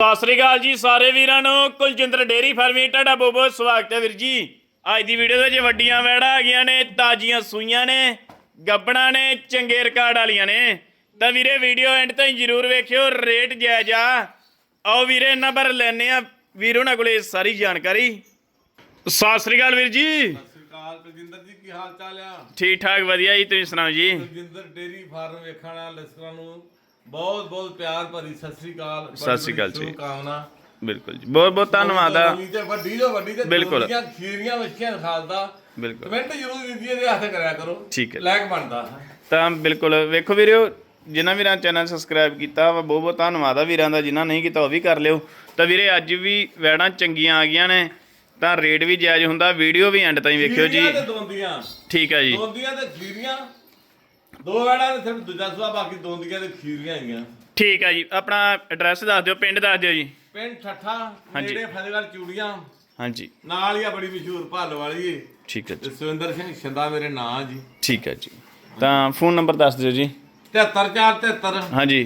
ਸਤਿ ਸ੍ਰੀ ਅਕਾਲ ਜੀ ਸਾਰੇ ਵੀਰਾਂ ਨੂੰ। ਕੁਲਜਿੰਦਰ ਡੇਰੀ ਫਾਰਮੀ ਤੁਹਾਡਾ ਬਹੁਤ ਬਹੁਤ ਸਵਾਗਤ ਹੈ ਵੀਰ ਜੀ। ਅੱਜ ਦੀ ਵੀਡੀਓ ਵਿੱਚ ਵੱਡੀਆਂ ਵੈੜਾਂ ਆ ਗਈਆਂ ਨੇ ਤਾਜ਼ੀਆਂ ਸੂਈਆਂ ਨੇ ਗੱਬਣਾ ਨੇ ਚੰਗੇ ਰਿਕਾਰਡ ਵਾਲੀਆਂ ਨੇ। ਤਾਂ ਵੀਰੇ ਵੀਡੀਓ ਐਂਡ ਤਾਈਂ ਜਰੂਰ ਵੇਖਿਓ ਰੇਟ ਜਾਇਜ਼ ਆ। ਆਓ ਵੀਰੇ ਨੰਬਰ ਲੈਣੇ ਆ ਵੀਰ ਉਹਨਾਂ ਕੋਲੇ ਸਾਰੀ ਜਾਣਕਾਰੀ। ਸਤਿ ਸ੍ਰੀ ਅਕਾਲ ਵੀਰ ਜੀ। ਸਤਿ ਸ੍ਰੀ ਅਕਾਲ ਕੁਲਜਿੰਦਰ ਜੀ ਕੀ ਹਾਲ ਚਾਲ ਆ? ਠੀਕ ਠਾਕ ਵਧੀਆ ਜੀ ਤੁਸੀਂ ਸੁਣਾਓ ਜੀ। ਕੁਲਜਿੰਦਰ ਡੇਰੀ ਫਾਰਮ ਵੇਖਣ ਵਾਲੇ ਦਰਸ਼ਕਾਂ ਨੂੰ ਬਹੁਤ ਬਹੁਤ ਪਿਆਰ ਭਰੀ ਸਤਿ ਸ੍ਰੀ ਅਕਾਲ ਸਤਿ ਸ੍ਰੀ ਅਕਾਲ ਜੀ। ਬਿਲਕੁਲ ਜੀ ਬਹੁਤ ਬਹੁਤ ਧੰਨਵਾਦ ਆ। ਵੱਡੀ ਤੇ ਵੱਡੀ ਜੋ ਵੱਡੀ ਤੇ ਬਿਲਕੁਲ। ਦੋਨੀਆਂ ਖੀਰੀਆਂ ਵੱਛੀਆਂ ਖਾਲਦਾ ਬਿਲਕੁਲ। ਕਮੈਂਟ ਜ਼ਰੂਰ ਵੀਰ ਜੀ ਇਹਦੇ ਹੱਥ ਕਰਿਆ ਕਰੋ। ਠੀਕ ਹੈ। ਲਾਇਕ ਬਣਦਾ। ਤਾਂ ਬਿਲਕੁਲ ਵੇਖੋ ਵੀਰਿਓ ਜਿਨ੍ਹਾਂ ਵੀਰਾਂ ਚੈਨਲ ਸਬਸਕ੍ਰਾਈਬ ਕੀਤਾ ਵਾ ਬਹੁਤ ਬਹੁਤ ਧੰਨਵਾਦ ਆ ਵੀਰਾਂ ਦਾ ਜਿਨ੍ਹਾਂ ਨਹੀਂ ਕੀਤਾ ਉਹ ਵੀ ਕਰ ਲਿਓ। ਤਾਂ ਵੀਰੇ ਅੱਜ ਵੀ ਵੈੜਾਂ ਚੰਗੀਆਂ ਆ ਗਈਆਂ ਨੇ ਤਾਂ ਰੇਟ ਵੀ ਜਾਇਜ਼ ਹੁੰਦਾ ਵੀਡੀਓ ਵੀ ਐਂਡ ਤਾਈਂ ਵੇਖਿਓ ਜੀ। ਖੀਰੀਆਂ ਤੇ ਦੋਂਦੀਆਂ। ਠੀਕ ਹੈ ਜੀ। ਦੋਂਦੀਆਂ ਤੇ ਖੀਰੀਆਂ। ਦੋ ਵੜਾ ਤੇ ਸਿਰਫ ਦੂਜਾ ਸੁਆ ਬਾਕੀ ਦੋਂਦੀਆਂ ਤੇ ਖੀਰੀਆਂ ਹੈਗੀਆਂ। ਠੀਕ ਹੈ ਜੀ ਆਪਣਾ ਐਡਰੈਸ ਦੱਸ ਦਿਓ ਪਿੰਡ ਦੱਸ ਦਿਓ ਜੀ। ਪਿੰਡ ਠੱਠਾ ਹਾਂਜੀ। ਨੇੜੇ ਫਤਿਹਗੜ੍ਹ ਚੂੜੀਆਂ। ਹਾਂਜੀ। ਨਾਲ ਹੀ ਆ ਬੜੀ ਮਸ਼ਹੂਰ ਭੱਲ ਵਾਲੀ। ਏ ਠੀਕ ਹੈ ਜੀ। ਜਸਵਿੰਦਰ ਸਿੰਘ ਛਿੰਦਾ ਮੇਰੇ ਨਾਂ ਜੀ। ਠੀਕ ਹੈ ਜੀ। ਤਾਂ ਫੋਨ ਨੰਬਰ ਦੱਸ ਦਿਓ ਜੀ। 73473 ਹਾਂਜੀ।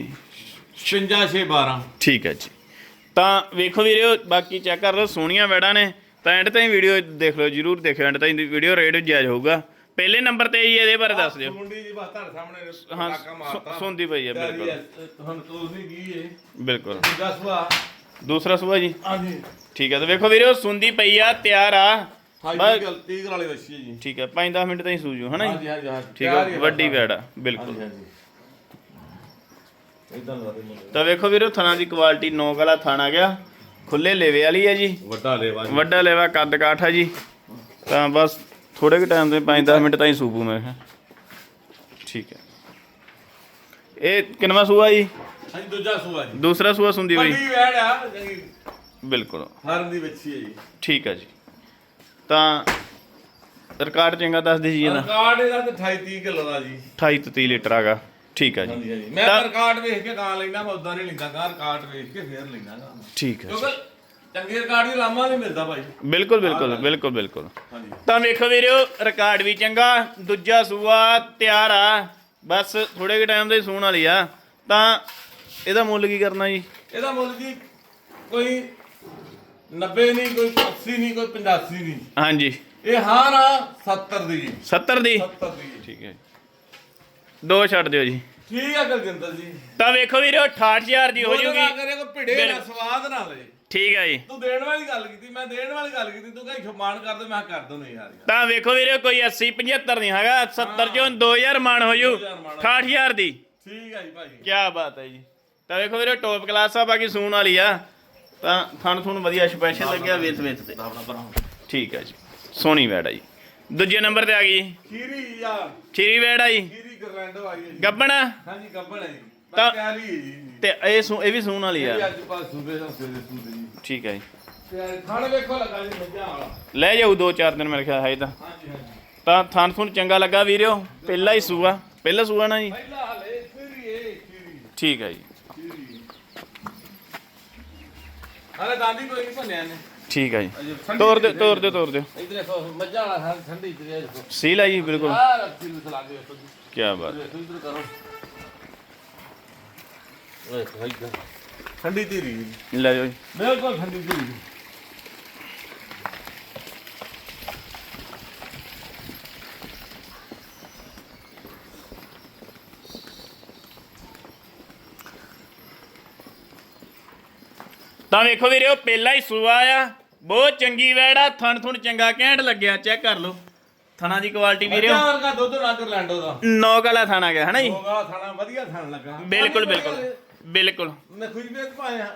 5612 ਠੀਕ ਹੈ ਜੀ। ਤਾਂ ਵੇਖੋ ਵੀਰਿਓ ਬਾਕੀ ਚੈੱਕ ਕਰ ਲਓ ਸੋਹਣੀਆਂ ਵੈੜਾਂ ਨੇ। ਤਾਂ ਐਂਡ ਤਾਈਂ ਵੀਡੀਓ ਦੇਖ ਲਓ ਜਰੂਰ ਦੇਖਿਓ। ਐਂਡ ਤਾਈਂ ਵੀਡੀਓ ਰੇਟ ਜਾਇਜ਼ ਹੋਊਗਾ। ਪਹਿਲੇ ਨੰਬਰ ਤੇ ਜੀ ਇਹਦੇ ਬਾਰੇ ਦੱਸ ਦਿਓ। ਮੁੰਡੀ ਜੀ ਬਸ ਤੁਹਾਡੇ ਸਾਹਮਣੇ ਹਾਂ ਮਾਰਤਾ। ਸੁ- ਸੁਣਦੀ ਪਈ ਹੈ ਬਿਲਕੁਲ। ਹੁਣ ਤੂੰ ਨਹੀਂ ਗਈ ਬਿਲਕੁਲ। ਦੂਜਾ ਸੁਆ। ਦੂਸਰਾ ਸੂਆ ਜੀ। ਹਾਂਜੀ। ਠੀਕ ਹੈ ਤਾਂ ਵੇਖੋ ਵੀਰੋ ਸੁੰਦੀ ਪਈ ਆ ਤਿਆਰ ਆ। ਹਾਂ ਬਸ- ਗਲਤੀ ਵਾਲੀ ਵੱਛੀ ਹੈ ਜੀ। ਠੀਕ ਹੈ 5-10 ਮਿੰਟ ਤਾਈਂ ਸੂਜੂ ਹਨਾ ਹਾਂਜੀ ਜੀ ਹਾਂਜੀ। ਹਾਂ ਠੀਕ ਹੈ ਵੱਡੀ ਵੈੜ ਆ ਬਿਲਕੁਲ। ਹਾਂਜੀ ਹਾਂਜੀ। ਇਦਾਂ ਲਾ ਦੇ ਮੁੰਡੇ। ਤਾਂ ਵੇਖੋ ਵੀਰੋ ਥਣਾ ਦੀ ਕੁਆਲਿਟੀ ਨੌਕ ਵਾਲਾ ਥਾਣਾ ਗਿਆ। ਖੁੱਲੇ ਲੇਵੇ ਵਾਲੀ ਹੈ ਜੀ। ਵੱਡਾ ਲੇਵਾ ਵੱਡਾ ਲੇਵਾ ਕੱਦ ਕਾਠ ਹੈ ਜੀ। ਤਾਂ ਬਸ ਥੋੜੇ ਕੁ ਟਾਈਮ ਦੇ 5-10 ਮਿੰਟ ਤਾਈਂ ਸੂਪੂ ਮੈਂ ਕਿਹਾ। ਠੀਕ ਹੈ। ਇਹ ਕਿੰਨਵਾ ਸੂਆ ਜੀ? ਹਾਂਜੀ ਦੂਜਾ ਸੁਆ ਜੀ। ਦੂਸਰਾ ਸੂਆ ਸੁੰਦੀ ਵੱਡੀ ਵੈੜ ਆ ਜੀ ਬਿਲਕੁਲ। ਫਾਰਮ ਦੀ ਵੱਛੀ ਹੈ ਜੀ। ਠੀਕ ਹੈ ਜੀ। ਤਾਂ ਰਿਕਾਰਡ ਚੰਗਾ ਦੱਸ ਦੇ ਜੀ ਇਹਦਾ। ਰਿਕਾਰਡ ਇਹਦਾ ਤੇ 28 30 ਕਿਲੋ ਦਾ ਜੀ। 28 ਤੋਂ 30 ਲੀਟਰ ਆਗਾ। ਠੀਕ ਹੈ ਜੀ। ਹਾਂਜੀ ਹਾਂਜੀ। ਮੈਂ ਤਾਂ- ਰਿਕਾਰਡ ਵੇਖ ਕੇ ਕਾਂ ਲੈਣਾ ਮੈਂ ਉਦਾਂ ਨਹੀਂ ਲੈਂਦਾ ਕਾਂ ਰਿਕਾਰਡ ਵੇਖ ਕੇ ਫੇਰ ਲੈਣਾ ਠੀਕ ਹੈ ਜੀ। ਕਿਉਂਕਿ ਚੰਗੇ ਰਿਕਾਰਡ ਦੀ ਲਾਮਾ ਨਹੀਂ ਮਿਲਦਾ ਭਾਈ। ਬਿਲਕੁਲ ਬਿਲਕੁਲ ਬਿਲਕੁਲ ਬਿਲਕੁਲ। ਤਾਂ ਵੇਖੋ ਵੀਰਿਓ ਰਿਕਾਰਡ ਵੀ ਚੰਗਾ ਦੂਜਾ ਸੂਆ ਤਿਆਰ ਆ। ਬਸ ਥੋੜੇ ਕੁ ਟਾਈਮ ਦੇ ਸੂਣ ਵਾਲੀ ਆ। ਤਾਂ ਇਹਦਾ ਮੁੱਲ ਕੀ ਕਰਨਾ ਜੀ? ਇਹਦਾ ਮੁੱਲ ਜੀ ਕੋਈ 90 ਨਹੀਂ ਕੋਈ 80 ਨਹੀਂ ਕੋਈ 85 ਨਹੀਂ। ਹਾਂਜੀ। ਇਹ ਹਾਂ ਨਾ 70 ਦੀ। ਜੀ 70 ਦੀ? 70 ਦੀ। ਜੀ ਠੀਕ ਹੈ। ਦੋ ਛੱਡ ਦਿਓ ਜੀ। ਠੀਕ ਆ ਗੁਰਜਿੰਦਰ ਜੀ। ਤਾਂ ਵੇਖੋ ਵੀਰਿਓ 68000 ਦੀ ਹੋ ਜੂਗੀ। ਕਰੇ ਕੋ ਭਿੜੇ ਬਿਲ- ਨਾ ਸਵਾਦ ਨਾ ਲੈ ਠੀਕ ਹੈ ਜੀ। ਤੂੰ ਦੇਣ ਵਾਲੀ ਗੱਲ ਕੀਤੀ ਮੈਂ ਦੇਣ ਵਾਲੀ ਗੱਲ ਕੀਤੀ ਤੂੰ ਕਹੀ ਮਾਨ ਕਰ ਦੇ ਮੈਂ ਕਿਹਾ ਕਰ ਦੋ ਨਹੀਂ ਯਾਰ। ਤਾਂ ਵੇਖੋ ਵੀਰਿਓ ਕੋਈ 80 75 ਨਹੀਂ ਹੈਗਾ 70 ਚੋਂ 2000 ਮਾਨ ਹੋ ਜੂ 2000 ਮਾਣ। 68000 ਦੀ। ਠੀਕ ਆ ਜੀ ਭਾਈ। ਕੀ ਬਾਤ ਹੈ ਜੀ। ਤਾਂ ਵੇਖੋ ਵੀਰੇ ਟੌਪ ਕਲਾਸ ਆ ਬਾਕੀ ਸੂਣ ਵਾਲੀ ਆ। ਤਾਂ ਥਣ ਥੁਣ ਵਧੀਆ ਸਪੈਸ਼ਲ ਲੱਗਿਆ ਵੇਚ ਵੇਚ ਤੇ ਠੀਕ ਹੈ ਜੀ। ਸੋਹਣੀ ਵੈੜ ਆ ਜੀ। ਦੂਜੇ ਨੰਬਰ ਤੇ ਆ ਗਈ। ਖੀਰੀ ਆ। ਖੀਰੀ ਵੈੜ ਆ ਜੀ। ਖੀਰੀ ਗਰਲੈਂਡੋ ਆਈ ਹੈ ਜੀ। ਗੱਬਣ? ਹਾਂਜੀ ਗੱਬੜ ਹੈ ਜੀ। ਤਾਂ- ਤਾਂ ਪਿਆਰੀ ਹੈ ਜੀ। ਤੇ ਇਹ ਸੂ ਇਹ ਵੀ ਸੂਣ ਵਾਲੀ ਇਹ ਆ ਅੱਜ ਪਾਸ ਸੂਬੇ ਦਾ ਸਵੇਰੇ ਸੂਬੇ ਜੀ। ਠੀਕ ਹੈ ਜੀ। ਤੇ ਖਾਣ ਵੇਖੋ ਲੱਗਾ ਜੀ ਮੱਝਾਂ ਵਾਲਾ। ਲੈ ਜਾਊ ਦੋ ਚਾਰ ਦਿਨ ਮੇਰੇ ਖਿਆਲ ਹੈ ਤਾਂ। ਹਾਂਜੀ ਹਾਂਜੀ। ਤਾਂ ਥਣ ਥੁਣ ਚੰਗਾ ਲੱਗਾ ਵੀਰਿਓ ਪਹਿਲਾ ਹੀ ਸੂਆ ਪਹਿਲਾ ਸੂਆ ਨਾ ਜੀ। ਪਹਿਲਾ ਹਲੇ ਠੀਕ ਹੈ ਜੀ। ਹਲੇ ਦਾੰਦੀ ਕੋਈ ਨਹੀਂ ਭੰਨਿਆ ਨੇ ਠੀਕ ਹੈ ਜੀ। ਤੋਰ ਦਿਓ ਤੋਰ ਦਿਓ ਤੋਰ ਦਿਓ। ਇਧਰ ਦੇਖੋ ਮੱਝਾਂ ਵਾਲਾ ਠੰਡੀ ਇਧਰ ਦੇਖੋ। ਸੀਲ ਆ ਜੀ ਬਿਲਕੁਲ। ਆ ਰੱਖੀ ਨੂੰ ਚਲਾ ਕੇ ਬਾਤ। ਦੇਖੋ ਇਧਰ ਕਰੋ। ਓਏ ਭਾਈ ਠੰਡੀ ਧੀਰੀ ਲੈ ਜਾਓ ਜੀ। ਬਿਲਕੁਲ ਠੰਡੀ ਧੀਰੀ ਤਾਂ ਵੇਖੋ ਵੀਰਿਓ ਪਹਿਲਾ ਹੀ ਸੂਆ ਆ। ਬਹੁਤ ਚੰਗੀ ਵੈੜ ਆ। ਥਣ ਥੁਣ ਚੰਗਾ ਘੈਂਟ ਲੱਗਿਆ। ਚੈੱਕ ਕਰ ਲਓ। ਥਣਾ ਦੀ ਕੁਆਲਿਟੀ ਮੱਝਾਂ ਵਰਗਾ ਦੁੱਧ ਨਾ ਕਰਲੈਂਡੋ ਦਾ। ਨੌਕ ਵਾਲਾ ਥਾਣਾ ਗਿਆ ਹਨਾ ਜੀ? ਹੋਗਾ ਥਾਣਾ ਵਧੀਆ ਥਾਣ ਲੱਗਾ। ਬਿਲਕੁਲ ਬਿਲਕੁਲ। ਬਿਲਕੁਲ। ਮੈਂ ਖੁਦ ਵੀ ਪਾਇਆ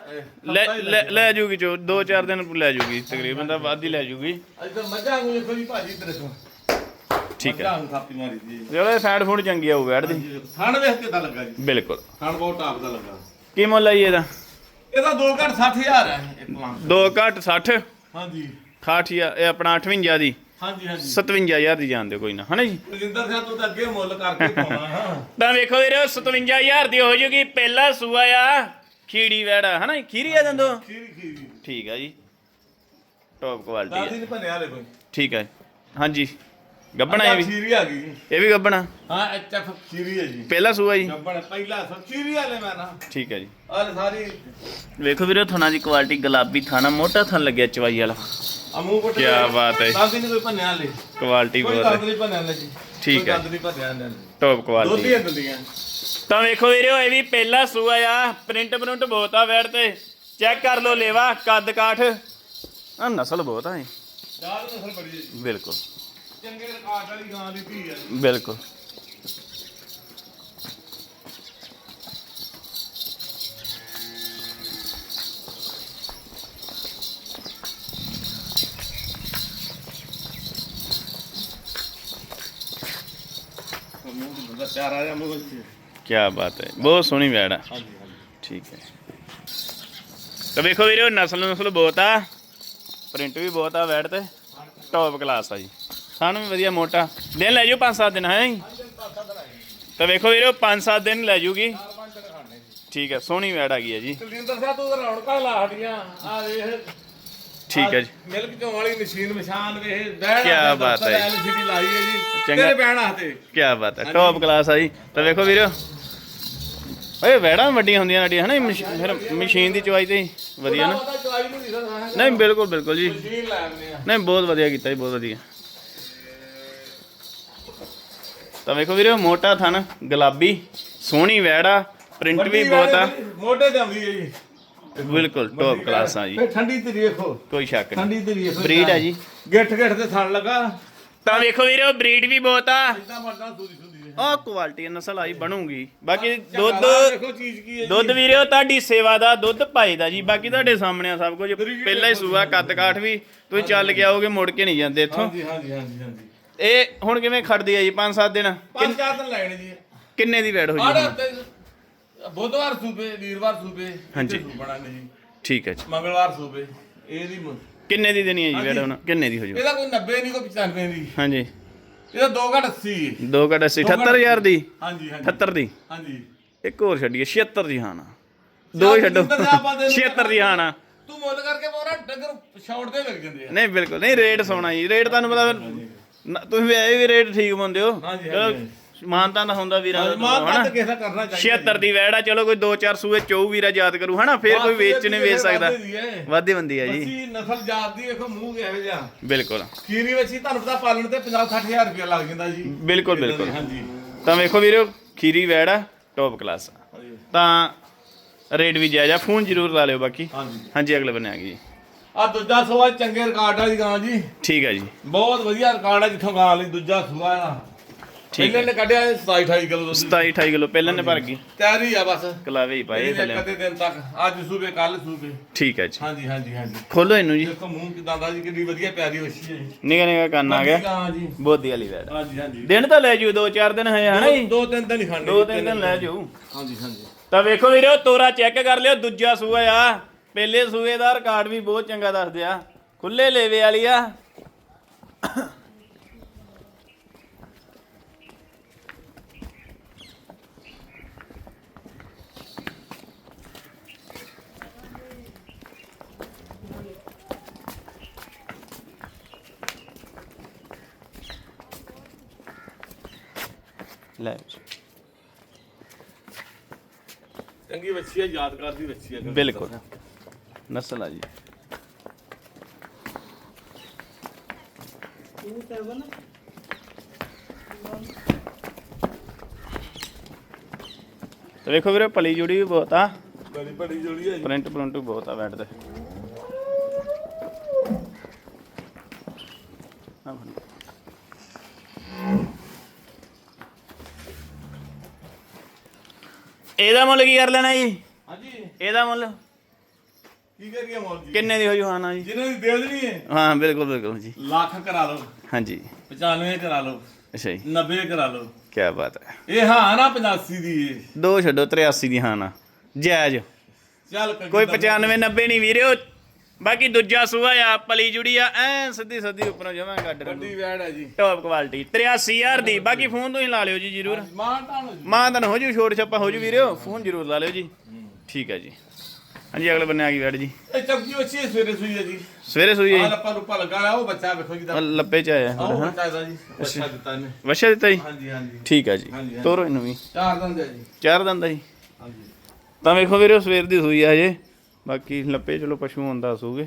ਲੈ ਲੈ ਲੈ ਜੂਗੀ ਚੋ ਦੋ ਚਾਰ ਦਿਨ ਲੈ ਜੂਗੀ ਤਕਰੀਬਨ ਤਾਂ ਵੱਧ ਹੀ ਲੈ ਜੂਗੀ ਇੱਧਰ ਮੱਝਾਂ ਨੂੰ ਜੀ ਭਾਜੀ ਇੱਧਰ ਦੇਖੋ। ਠੀਕ ਹੈ। ਮੱਝਾਂ ਨੂੰ ਥਾਪੀ ਮਾਰੀ ਦੀ ਜਿਹੜੇ ਸਾਈਡ ਫੂਡ ਚੰਗੀ ਆਊ ਵੈੜ ਦੀ ਥਣ ਵੇਖ ਕੇ ਤਾਂ ਲੱਗਾ ਜੀ। ਬਿਲਕੁਲ। ਥਣ ਬਹੁਤ ਟਾਪ ਦਾ ਲੱਗਾ। ਕੀ ਮੁੱਲ ਜੀ ਇਹਦਾ? ਇਹਦਾ 2 ਘੰਟ 60000 ਹੈ ਇੱਕ ਦੋ ਘੱਟ 60 ਹਾਂਜੀ। 68 ਇਹ ਆਪਣਾ 58 ਦੀ। ਹਾਂਜੀ ਹਾਂਜੀ। 57000 ਦੀ ਜਾਣ ਦਿਓ ਕੋਈ ਨਾ। ਹਨਾ ਜੀ? ਰਜਿੰਦਰ ਸਿੰਘ ਤੂੰ ਤਾਂ ਅੱਗੇ ਮੁੱਲ ਕਰਕੇ ਪਾਉਣਾ ਹਾਂ। ਤਾਂ ਵੇਖੋ ਵੀਰੇ 57000 ਦੀ ਹੋ ਜੂਗੀ ਪਹਿਲਾ ਸੂਆ ਆ ਖੀੜੀ ਵੈੜਾ ਹਨਾ ਜੀ? ਖੀਰੀ ਆ ਦੰਦੋ ਖੀਰੀ ਖੀਰੀ। ਠੀਕ ਆ ਜੀ। ਟੌਪ ਕੁਆਲਿਟੀ ਦਾਦੀ ਨੇ ਭੰਨਿਆ ਲੈ ਕੋਈ। ਠੀਕ ਹੈ ਹਾਂਜੀ। ਗੱਬਣਾ ਇਹ ਵੀ। ਖੀਰੀ ਆ ਗਈ। ਜੀ ਇਹ ਵੀ ਗੱਬਣਾ। ਹਾਂ ਐਚਐਫ ਖੀਰੀ ਹੈ ਜੀ। ਪਹਿਲਾ ਸੂਆ ਜੀ। ਗੱਬਣ ਪਹਿਲਾ ਸਭ ਖੀਰੀ ਵਾਲੇ ਮੈਂ ਨਾ। ਠੀਕ ਹੈ ਜੀ। ਆਹ ਸਾਰੀ ਵੇਖੋ ਵੀਰੇ ਥਣਾ ਦੀ ਕੁਆਲਿਟੀ ਗੁਲਾਬੀ ਥਾਣਾ ਮੋਟਾ ਥਣ ਲੱਗਿਆ ਚਵਾਈ ਵਾਲਾ। ਅਮੂ ਕੋਟ ਕਿਆ ਬਾਤ ਹੈ। ਦਸ ਦਿਨ ਕੋਈ ਭੰਨਿਆ ਲੈ ਕੁਆਲਿਟੀ ਕੋਈ ਬਹੁਤ ਦੰਦ ਨਹੀਂ ਭੰਨਿਆ ਲੈ ਜੀ। ਠੀਕ ਕੋਈ ਹੈ। ਦੰਦ ਨਹੀਂ ਭੰਨਿਆ ਲੈ ਟੌਪ ਕੁਆਲਿਟੀ ਹੀ ਦੰਦੀਆਂ। ਤਾਂ ਵੇਖੋ ਵੀਰੇ ਇਹ ਵੀ ਪਹਿਲਾ ਸੂਆ ਆ। ਪ੍ਰਿੰਟ ਪ੍ਰਿੰਟ ਬਹੁਤ ਆ ਵੈੜ ਤੇ। ਚੈੱਕ ਕਰ ਲਓ ਲੇਵਾ ਕੱਦ ਕਾਠ। ਆ ਨਸਲ ਬਹੁਤ ਆ ਇਹ। ਯਾਰ ਨਸਲ ਬੜੀ ਹੈ ਜੀ। ਬਿਲਕੁਲ। ਚੰਗੇ ਰਿਕਾਰਡ ਵਾਲੀ ਗਾਂ ਦੀ ਧੀ ਹੈ ਜੀ। ਬਿਲਕੁਲ। ਮੂੰਹ ਤੇ ਬੰਦਾ ਪਿਆਰਾ ਜਿਹਾ ਮੂੰਹ ਸੀ ਕੀ ਬਾਤ ਹੈ। ਬਹੁਤ ਸੋਹਣੀ ਵੈੜ ਆ। ਹਾਂਜੀ ਹਾਂਜੀ। ਠੀਕ ਹੈ। ਤਾਂ ਵੇਖੋ ਵੀਰੇ ਨਸਲ ਨਸਲ ਬਹੁਤ ਆ। ਪ੍ਰਿੰਟ ਵੀ ਬਹੁਤ ਆ ਵੈੜ ਤੇ। ਟੌਪ ਕਲਾਸ ਆ ਜੀ। ਸਾਨੂੰ ਵੀ ਵਧੀਆ ਮੋਟਾ। ਦਿਨ ਲੈ ਜਾਓ 5-7 ਦਿਨ ਹੈ? ਜੀ ਤਾਂ ਵੇਖੋ ਵੀਰੇ 5-7 ਦਿਨ ਲੈ ਜੂਗੀ। ਠੀਕ ਹੈ ਸੋਹਣੀ ਵੈੜ ਆ ਗਈ ਹੈ ਜੀ। ਕੁਲਜਿੰਦਰ ਸਾਹਿਬ ਤੂੰ ਰੌਣਕਾਂ ਲਾ ਹਟੀਆਂ। ਆ ਵੇਖ। ਠੀਕ ਹੈ ਜੀ। ਮਿਲਕ ਚੋਂ ਵਾਲੀ ਮਸ਼ੀਨ ਮਸ਼ਾਨ ਵੇਖ। ਬਹਿਣ ਕਿਆ ਬਾਤ ਹੈ। ਐਲਸੀਡੀ ਲਾਈ ਹੈ ਜੀ। ਚੰਗਾ। ਤੇਰੇ ਬਹਿਣ ਹੱਥੇ ਕੀ ਬਾਤ ਹੈ ਟੌਪ ਕਲਾਸ ਆ ਜੀ। ਤਾਂ ਵੇਖੋ ਵੀਰੇ। ਓਏ ਵੈੜਾਂ ਵੱਡੀਆਂ ਹੁੰਦੀਆਂ ਨਾਡੀਆਂ ਹਨਾ? ਫਿਰ ਮਸ਼ੀਨ ਦੀ ਚਵਾਈ ਤੇ ਵਧੀਆ ਨਾ। ਨਹੀਂ ਬਿਲਕੁਲ ਬਿਲਕੁਲ ਜੀ। ਨਹੀਂ ਬਹੁਤ ਵਧੀਆ ਕੀਤਾ ਜੀ ਬਹੁਤ ਵਧੀਆ। ਤਾਂ ਵੇਖੋ ਵੀਰੇ ਮੋਟਾ ਥਣ ਗੁਲਾਬੀ ਸੋਹਣੀ ਵੈੜਾ ਪ੍ਰਿੰਟ ਵੀ ਬਹੁਤ। ਆ ਮੋਢੇ ਤੇ ਆਉਂਦੀ ਹੈ ਜੀ। ਬਿਲਕੁਲ ਟੌਪ ਕਲਾਸ ਆ ਜੀ। ਫੇ ਠੰਡੀ ਤੇ ਵੇਖੋ। ਕੋਈ ਸ਼ੱਕ ਨਹੀਂ। ਠੰਡੀ ਤੇ ਵੇਖੋ ਬਰੀਡ ਆ ਜੀ। ਗਿੱਠ ਗਿੱਠ ਤੇ ਥਣ ਲਗਾ। ਤਾਂ ਵੇਖੋ ਵੀਰੇ ਬਰੀਡ ਵੀ ਬਹੁਤ। ਆ ਇਦਾਂ ਮਰਦਾ ਸੂਦੀ ਸੁੰਦੀ ਹੈ। ਆਹ ਕੁਆਲਿਟੀ ਨਸਲ ਆਈ ਬਣੂਗੀ। ਬਾਕੀ ਦੁੱਧ ਦੇਖੋ ਚੀਜ਼ ਕੀ ਹੈ ਦੁੱਧ ਵੀਰੇ ਤੁਹਾਡੀ ਸੇਵਾ ਦਾ ਦੁੱਧ ਪਾਈ ਦਾ ਜੀ। ਬਾਕੀ ਤੁਹਾਡੇ ਸਾਹਮਣੇ ਆ ਸਭ ਕੁਝ। ਪਹਿਲਾਂ ਹੀ ਸੂਆ ਕੱਦ ਕਾਠ ਵੀ। ਤੁਸੀਂ ਚੱਲ ਕੇ ਆਓਗੇ ਮੁੜ ਕੇ ਨਹੀਂ ਜਾਂਦੇ ਇੱਥੋਂ। ਹਾਂਜੀ ਹਾਂਜੀ ਹਾਂਜੀ ਹਾਂਜੀ। ਇਹ ਹੁਣ ਕਿਵੇਂ ਖੜਦੀ ਆ ਜੀ? 5-7 ਦਿਨ? ਪੰਜ ਚਾਰ ਦਿਨ ਲੈਣੇ ਜੀ। ਕਿੰਨੇ ਦੀ ਵੈਟ ਹੋ ਆੜੇ ਜੀ? ਹਫ਼ਤੇ ਬੁੱਧਵਾਰ ਸੂਬੇ ਵੀਰਵਾਰ ਸੂਬੇ ਹਾਂਜੀ। ਬਣਾਣੇ ਜੀ। ਠੀਕ ਹੈ ਜੀ। ਮੰਗਲਵਾਰ ਸੂਬੇ ਇਹਦੀ ਮ- ਕਿੰਨੇ ਦੀ ਦੇਣੀ ਹੈ ਜੀ ਵੈਟ ਹੁਣ? ਕਿੰਨੇ ਦੀ ਹੋ ਜੂ? ਇਹਦਾ ਕੋਈ 90 ਨਹੀਂ ਕੋਈ 95 ਦੀ। ਹਾਂਜੀ। ਇਹਦਾ 2 ਘਟ 80 ਹੈ। 2 ਘਟ 80 78000 ਦੀ? ਹਾਂਜੀ ਹਾਂਜੀ। 78 ਦੀ? ਹਾਂਜੀ। ਇੱਕ ਹੋਰ ਛੱਡੀਏ 76 ਦੀ ਹਾਂ ਨਾ ਦੋ ਹੀ ਛੱਡੋ। ਜਿੱਦਾਂ ਦੇ ਆਪਾਂ ਦੇ 76 ਦੀ ਹਾਂ ਨਾ ਤੂੰ ਮੁੱਲ ਕਰਕੇ ਬੋਰਾ ਡੰਗਰ ਸ਼ਾਰਟ ਦੇ ਲੱਗ ਜਾਂਦੇ ਆ। ਨਹੀਂ ਬਿਲਕੁਲ। ਨਹੀਂ ਰੇਟ ਸੋਣਾ ਜੀ। ਰੇਟ ਤੁਹਾਨੂੰ ਪਤਾ ਫਿਰ ਨਾ- ਤੁਸੀਂ ਵੀ ਇਹ ਵੀ ਰੇਟ ਠੀਕ ਮੰਨਦੇ ਹੋ? ਹਾਂਜੀ, ਚਲੋ ਹਾਂਜੀ। ਮਾਨਤਾ ਦਾ ਹੁੰਦਾ ਵੀਰਾਂ ਦਾ ਮਾਂ ਹਨਾ? ਤਾਂ ਕਿਸੇ ਦਾ ਕਰਨਾ ਚਾਹੀਦਾ 76 ਦੀ ਵੈੜ ਆ ਚਲੋ ਕੋਈ 2-4 ਸੂਏ ਚੋਊ ਵੀਰਾ ਯਾਦ ਕਰੂ ਹਨਾ? ਫੇਰ ਕੋਈ ਵੇਚ ਨਹੀਂ ਵੇਚ ਸਕਦਾ। ਵਾਧੇ ਬੰਦੀ ਆ ਜੀ। ਅਸੀਂ ਨਸਲ ਜਾਤ ਦੀ ਵੇਖੋ ਮੂੰਹ ਕਿਹੋ ਜਿਹਾ। ਬਿਲਕੁਲ। ਖੀਰੀ ਵੱਛੀ ਤੁਹਾਨੂੰ ਪਤਾ ਪਾਲਣ ਤੇ 50 60000 ਰੁਪਏ ਲੱਗ ਜਾਂਦਾ ਜੀ। ਬਿਲਕੁਲ ਬਿਲਕੁਲ। ਹਾਂਜੀ। ਤਾਂ ਵੇਖੋ ਵੀਰੋ ਖੀਰੀ ਵੈੜ ਆ ਟੌਪ ਕਲਾਸ ਆ। ਹਾਂਜੀ। ਤਾਂ ਰੇਟ ਵੀ ਜਾਇਜ਼ ਆ ਫੋਨ ਜ਼ਰੂਰ ਲਾ ਲਿਓ ਬਾਕੀ। ਹਾਂਜੀ। ਹਾਂਜੀ ਅਗਲੇ ਬੰਨੇ ਆ ਗਈ ਜੀ। ਆ ਦੂਜਾ ਸੂਆ ਚੰਗੇ ਰਿਕਾਰਡ ਵਾਲੀ ਗਾਂ ਜੀ। ਠੀਕ ਹੈ ਜੀ। ਬਹੁਤ ਵਧੀਆ ਰਿਕਾਰਡ ਹੈ ਜਿੱਥੋਂ ਗਾਂ ਲਈ ਦੂਜਾ ਸੂਆ ਠੀਕ ਪਹਿਲੇ ਨੇ ਕੱਢਿਆ 27 28 ਕਿਲੋ ਦੁੱਧ। 27 28 ਕਿਲੋ ਪਹਿਲਾਂ ਨੇ ਭਰ ਗਈ। ਤਿਆਰੀ ਆ ਬਸ। ਕਲਾਵੇ ਹੀ ਪਾਏ ਥੱਲੇ। ਕਦੇ ਦਿਨ ਤੱਕ। ਅੱਜ ਸੂਬੇ ਕੱਲ ਸੂਬੇ। ਠੀਕ ਹੈ ਜੀ। ਹਾਂਜੀ ਹਾਂਜੀ ਹਾਂਜੀ। ਖੋਲੋ ਇਹਨੂੰ ਜੀ। ਦੇਖੋ ਮੂੰਹ ਕਿਦਾਂ ਦਾ ਜੀ ਕਿੰਨੀ ਵਧੀਆ ਪਿਆਰੀ ਵੱਛੀ ਹੈ ਜੀ ਨਿਗਾ ਨਿਗਾ ਕੰਨ ਆ ਗਿਆ। ਬੋਦੀ ਵਾਲੀ ਵੈੜ ਹਾਂਜੀ ਹਾਂਜੀ। ਦਿਨ ਤਾਂ ਲੈ ਜੂ ਦੋ ਚਾਰ ਦਿਨ ਹੈ ਹਨਾ ਜੀ? ਦੋ ਤਿੰਨ ਦਿਨ ਹੀ ਖਾਣੇ ਦੋ ਤਿੰਨ ਦਿਨ ਲੈ ਜੂ। ਹਾਂਜੀ ਹਾਂਜੀ। ਤਾਂ ਵੇਖੋ ਵੀਰੋ ਤੋਰਾ ਚੈੱਕ ਕਰ ਲਿਓ ਦੂਜਾ ਸੂਆ ਆ। ਪਹਿਲੇ ਸੂਏ ਦਾ ਰਿਕਾਰਡ ਵੀ ਬਹੁਤ ਚੰਗਾ ਦੱਸਦੇ ਆ। ਖੁੱਲੇ ਲੇਵੇ ਵਾਲੀ ਆ। ਲੈ। ਚੰਗੀ ਵੱਛੀ ਹੈ ਯਾਦਗਾਰ ਦੀ ਵੱਛੀ ਹੈ ਬਿਲਕੁਲ। ਨਸਲ ਆ ਜੀ। ਤੇ ਵੇਖੋ ਵੀਰੇ ਪਲੀ ਜੁੜੀ ਵੀ ਬਹੁਤ ਆ। ਬੜੀ ਬੜੀ ਜੋੜੀ ਹੈ ਜੀ। ਪ੍ਰਿੰਟ ਪ੍ਰਿੰਟ ਵੀ ਬਹੁਤ ਆ ਬੈਠ ਤੇ। ਇਹਦਾ ਮੁੱਲ ਕੀ ਕਰ ਲੈਣਾ ਜੀ? ਹਾਂਜੀ। ਇਹਦਾ ਮੁੱਲ? ਕੀ ਕਰੀਏ ਮੌਲ ਜੀ? ਕਿੰਨੇ ਦੀ ਹੋ ਜੂ ਹਾਨਾ ਜੀ? ਜਿਹਨਾਂ ਦੀ ਦੇਣੀ ਹੈ? ਹਾਂ ਬਿਲਕੁਲ ਬਿਲਕੁਲ ਜੀ। ਲੱਖ ਕਰਾ ਲਓ। ਹਾਂਜੀ। 95 ਕਰਾ ਲਓ। ਅੱਛਾ ਜੀ। 90 ਕਰਾ ਲਓ। ਕੀ ਬਾਤ ਹੈ। ਇਹ ਹਾਂ ਨਾ 85 ਦੀ ਇਹ। ਦੋ ਛੱਡੋ 83 ਦੀ ਹਾਂ ਨਾ। ਜਾਇਜ਼। ਚੱਲ ਕੋਈ 95 90 ਨਹੀਂ ਵੀਰੇ। ਬਾਕੀ ਦੂਜਾ ਸੂਆ ਆ ਪਲੀ ਜੁੜੀ ਆ ਐ ਸਿੱਧੀ ਸਿੱਧੀ ਉੱਪਰੋਂ ਜਮਾਂ ਗੱਡ ਵੱਡੀ ਵੈੜ ਹੈ ਜੀ। ਟੌਪ ਕੁਆਲਿਟੀ 83000 ਦੀ। ਬਾਕੀ ਫੋਨ ਤੁਸੀਂ ਲਾ ਲਿਓ ਜੀ ਜਰੂਰ। ਮਾਂ ਤਾਂ ਜੀ। ਮਾਂ ਤਾਂ ਹੋ ਜੂ ਛੋਟ ਛੱਪਾ ਹੋ ਜੂ ਵੀਰੇ। ਫੋਨ ਜਰੂਰ ਲਾ ਲਿਓ ਜੀ। ਠੀਕ ਹੈ ਜੀ। ਹਾਂਜੀ ਅਗਲੇ ਬੰਨੇ ਆ ਗਈ ਬੈਠ ਜੀ। ਇਹ ਚੌਕੀ ਵੱਛੀ ਹੈ, ਸਵੇਰੇ ਸੂਈ ਹੈ ਜੀ। ਸਵੇਰੇ ਸੂਈ ਹੈ ਜੀ। ਲੱਪਾ ਲੁੱਪਾ ਲੱਗਾ ਹੋਇਆ, ਉਹ ਬੱਚਾ ਵੇਖੋ ਜੀ ਦਾ। ਆਹ ਲੱਪੇ ਚ ਆਇਆ ਉਹ ਹਾਂ ਬੱਚਾ ਇਹਦਾ ਜੀ ਬੱਚਾ ਦਿੱਤਾ ਇਹਨੇ। ਵਸ਼ਾ ਦਿੱਤਾ ਜੀ? ਹਾਂਜੀ ਹਾਂਜੀ। ਠੀਕ ਹੈ ਜੀ। ਹਾਂਜੀ, ਹਾਂਜੀ। ਤੋਰੋ ਇਹਨੂੰ ਵੀ। ਚਾਰ ਦੰਦ ਹੈ ਜੀ। ਚਾਰ ਦੰਦਾ ਜੀ। ਹਾਂਜੀ। ਤਾਂ ਵੇਖੋ ਵੀਰੇ ਸਵੇਰ ਦੀ ਸੂਈ ਆ ਹਜੇ। ਬਾਕੀ ਲੱਪੇ ਚਲੋ ਪਸ਼ੂ ਹੁੰਦਾ ਸੂਗੇ।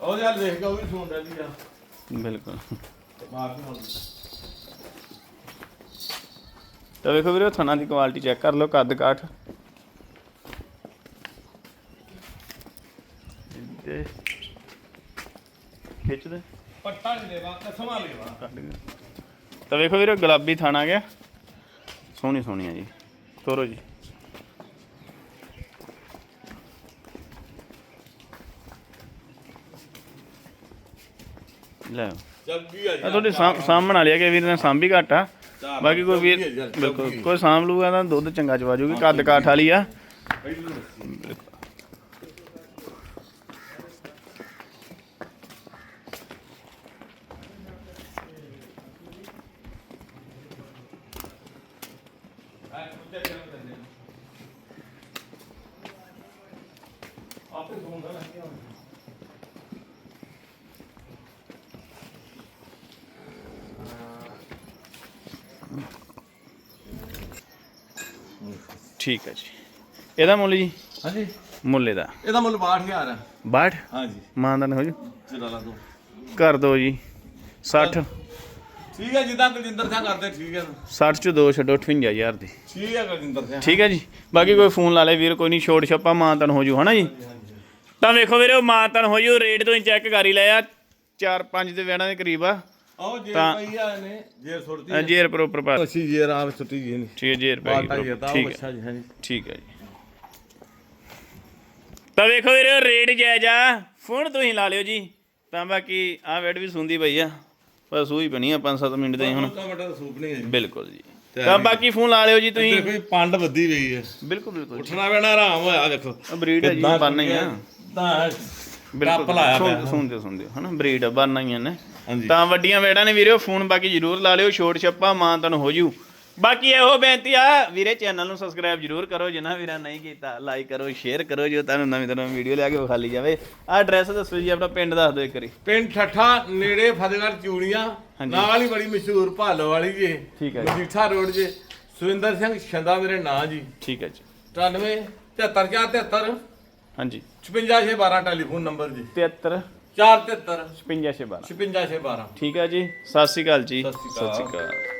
ਉਹ ਯਾਰ ਦੇਖ ਕੇ ਉਹ ਵੀ ਸੁਣ ਰਿਹਾ ਜੀ ਆ। ਬਿਲਕੁਲ। ਮਾਰ ਕੇ ਹੁਣ ਤਾਂ ਵੇਖੋ ਵੀਰੇ ਥਣਾ ਦੀ ਕੁਆਲਿਟੀ ਚੈੱਕ ਕਰ ਲਓ ਕੱਦ ਕਾਠ। ਤੇ ਖਿੱਚ ਦੇ। ਪੱਟਾ ਨਹੀਂ ਦੇਵਾ ਕਸਮਾ ਲੈਵਾ ਕੱਢ ਕੇ। ਤਾਂ ਵੇਖੋ ਵੀਰੇ ਗੁਲਾਬੀ ਥਾਣਾ ਗਿਆ। ਸੋਹਣੀ ਸੋਹਣੀ ਆ ਜੀ। ਤੋਰੋ ਜੀ। ਲੈ। ਚੱਗੀ ਆ ਜੀ। ਤੁਹਾਡੇ ਸਾਹਮ- ਸਾਹਮਣ ਵਾਲੀ ਆ ਕਿ ਵੀਰ ਨੇ ਸਾਂਭੀ ਘੱਟ ਆ। ਬਾਕੀ ਕੋਈ ਵੀਰ ਬਿਲਕੁਲ। ਕੋਈ ਸਾਂਭ ਲੂਗਾ ਤਾਂ ਦੁੱਧ ਚੰਗਾ ਚਵਾ ਜੂਗੀ ਕੱਦ ਕਾਠ ਵਾਲੀ ਆ। ਠੀਕ ਹੈ ਜੀ। ਇਹਦਾ ਮੁੱਲ ਜੀ? ਹਾਂਜੀ। ਮੁੱਲ ਇਹਦਾ ਇਹਦਾ ਮੁੱਲ 62000 ਹੈ। 62 ਹਾਂਜੀ। ਮਾਨਦਾਨ ਹੋ ਜੂ। ਚਲਾ ਲਾ ਦੋ ਕਰ ਦੋ ਜੀ। 60 ਠੀਕ ਹੈ ਜਿੱਦਾਂ ਕੁਲਜਿੰਦਰ ਸਿੰਘ ਕਰਦੇ ਠੀਕ ਹੈ। 60 ਚ ਦੋ ਛੱਡੋ 58000 ਦੀ। ਠੀਕ ਹੈ ਕੁਲਜਿੰਦਰ ਸਿੰਘ ਠੀਕ ਹੈ ਜੀ। ਬਾਕੀ ਕੋਈ ਫੋਨ ਲਾ ਲੇ ਵੀਰ ਕੋਈ ਨਹੀਂ ਛੋੜ ਛੱਪਾ ਮਾਨਤਨ ਹੋ ਜੂ ਹਨਾ ਜੀ? ਤਾਂ ਵੇਖੋ ਵੀਰੇ ਉਹ ਮਾਨਤਨ ਹੋ ਜੂ ਰੇਟ ਤੋਂ ਹੀ ਚੈੱਕ ਕਰ ਹੀ ਲਿਆ। 4-5 ਦੇ ਵਿਆਹਾਂ ਦੇ ਕਰੀਬ ਆ। ਆਓ ਜੇ ਤਾਂ- ਪਈ ਆ ਨੇ ਜੇ ਸੁੱਟਦੀ ਅ, ਜੇਰ ਪ੍ਰੋਪਰ ਪਾ ਅੱਛੀ ਜੇ ਰਾਮ ਸੁੱਟੀ ਜੀ ਨੇ ਠੀਕ ਹੈ ਜੇਰ ਪੈ ਗਈ proper, ਠੀਕ ਹੈ। ਅੱਛਾ ਜੀ ਹਾਂਜੀ। ਠੀਕ ਹੈ ਜੀ। ਤਾਂ ਵੇਖੋ ਵੀਰੇ ਰੇਟ ਜਾਇਜ਼ ਆ। ਫੋਨ ਤੁਸੀਂ ਲਾ ਲਿਓ ਜੀ। ਤਾਂ ਬਾਕੀ ਆਹ ਵੈਡ ਵੀ ਸੁੰਦੀ ਪਈ ਆ। ਬਸ ਸੂਈ ਬਣੀ ਆ 5-7 ਮਿੰਟ ਦੇ ਹੁਣ। ਟਮਾਟਰ ਦਾ ਸੂਪ ਨਹੀਂ ਹੈ ਜੀ। ਬਿਲਕੁਲ ਜੀ। ਤੇ ਬਾਕੀ ਫੋਨ ਲਾ ਲਿਓ ਜੀ ਤੁਸੀਂ। ਦੇਖੋ ਪੰਡ ਵੱਧੀ ਪਈ ਹੈ। ਬਿਲਕੁਲ ਬਿਲਕੁਲ ਉੱਠਣਾ ਪੈਣਾ ਆਰਾਮ ਹੋਇਆ ਦੇਖੋ। ਬਰੀਡ ਹੈ ਜੀ ਬਣਨਾ ਹੀ ਆ। ਤਾਂ ਬਿਲਕੁਲ ਕੱਪ ਲਾਇਆ ਪਿਆ। ਸੁਣ- ਸੁਣਦੇ ਸੁਣਦੇ। ਹਨਾ ਬਰੀਡ ਬਣਨਾ ਹੀ ਆ ਨੇ ਹਾਂਜੀ। ਤਾਂ ਵੱਡੀਆਂ ਵੇੜਾਂ ਨੇ ਵੀਰੇ ਫੋਨ ਬਾਕੀ ਜ਼ਰੂਰ ਲਾ ਲਿਓ ਛੋਟ ਛੱਪਾ ਮਾਂ ਤੁਹਾਨੂੰ ਹੋ ਜੂ। ਬਾਕੀ ਇਹੋ ਬੇਨਤੀ ਆ ਵੀਰੇ ਚੈਨਲ ਨੂੰ ਸਬਸਕ੍ਰਾਈਬ ਜ਼ਰੂਰ ਕਰੋ ਜਿਨ੍ਹਾਂ ਵੀਰਾਂ ਨਹੀਂ ਕੀਤਾ ਲਾਈਕ ਕਰੋ ਸ਼ੇਅਰ ਕਰੋ ਜੋ ਤੁਹਾਨੂੰ ਨਵੀਂ ਤਰ੍ਹਾਂ ਵੀਡੀਓ ਲਿਆ ਕੇ ਵਿਖਾਲੀ ਜਾਵੇ। ਆਹ ਐਡਰੈਸ ਦੱਸੋ ਜੀ ਆਪਣਾ ਪਿੰਡ ਦੱਸ ਦਿਓ ਇੱਕ ਵਾਰੀ। ਪਿੰਡ ਠੱਠਾ ਨੇੜੇ ਫਤਿਹਗੜ੍ਹ ਚੂੜੀਆਂ ਹਾਂਜੀ। ਨਾਲ ਹੀ ਬੜੀ ਮਸ਼ਹੂਰ ਭਾਲੋ ਵਾਲੀ ਜੀ ਠੀਕ ਹੈ ਜੀ। ਮਜੀਠਾ ਰੋਡ ਜੇ। ਸੁਰਿੰਦਰ ਸਿੰਘ ਛੰਦਾ ਮੇਰੇ ਨਾਂ ਜੀ। ਠੀਕ ਹੈ ਜੀ। 93 73 73 ਹਾਂਜੀ। 56 12 ਟੈਲੀਫੋਨ ਨੰਬਰ ਜੀ। 73 473 56 12 56 12 ਠੀਕ ਹੈ ਜੀ ਸਤਿ ਸ਼੍ਰੀ ਅਕਾਲ ਜੀ। ਸਤਿ ਸ਼੍ਰੀ। ਅਕਾਲ।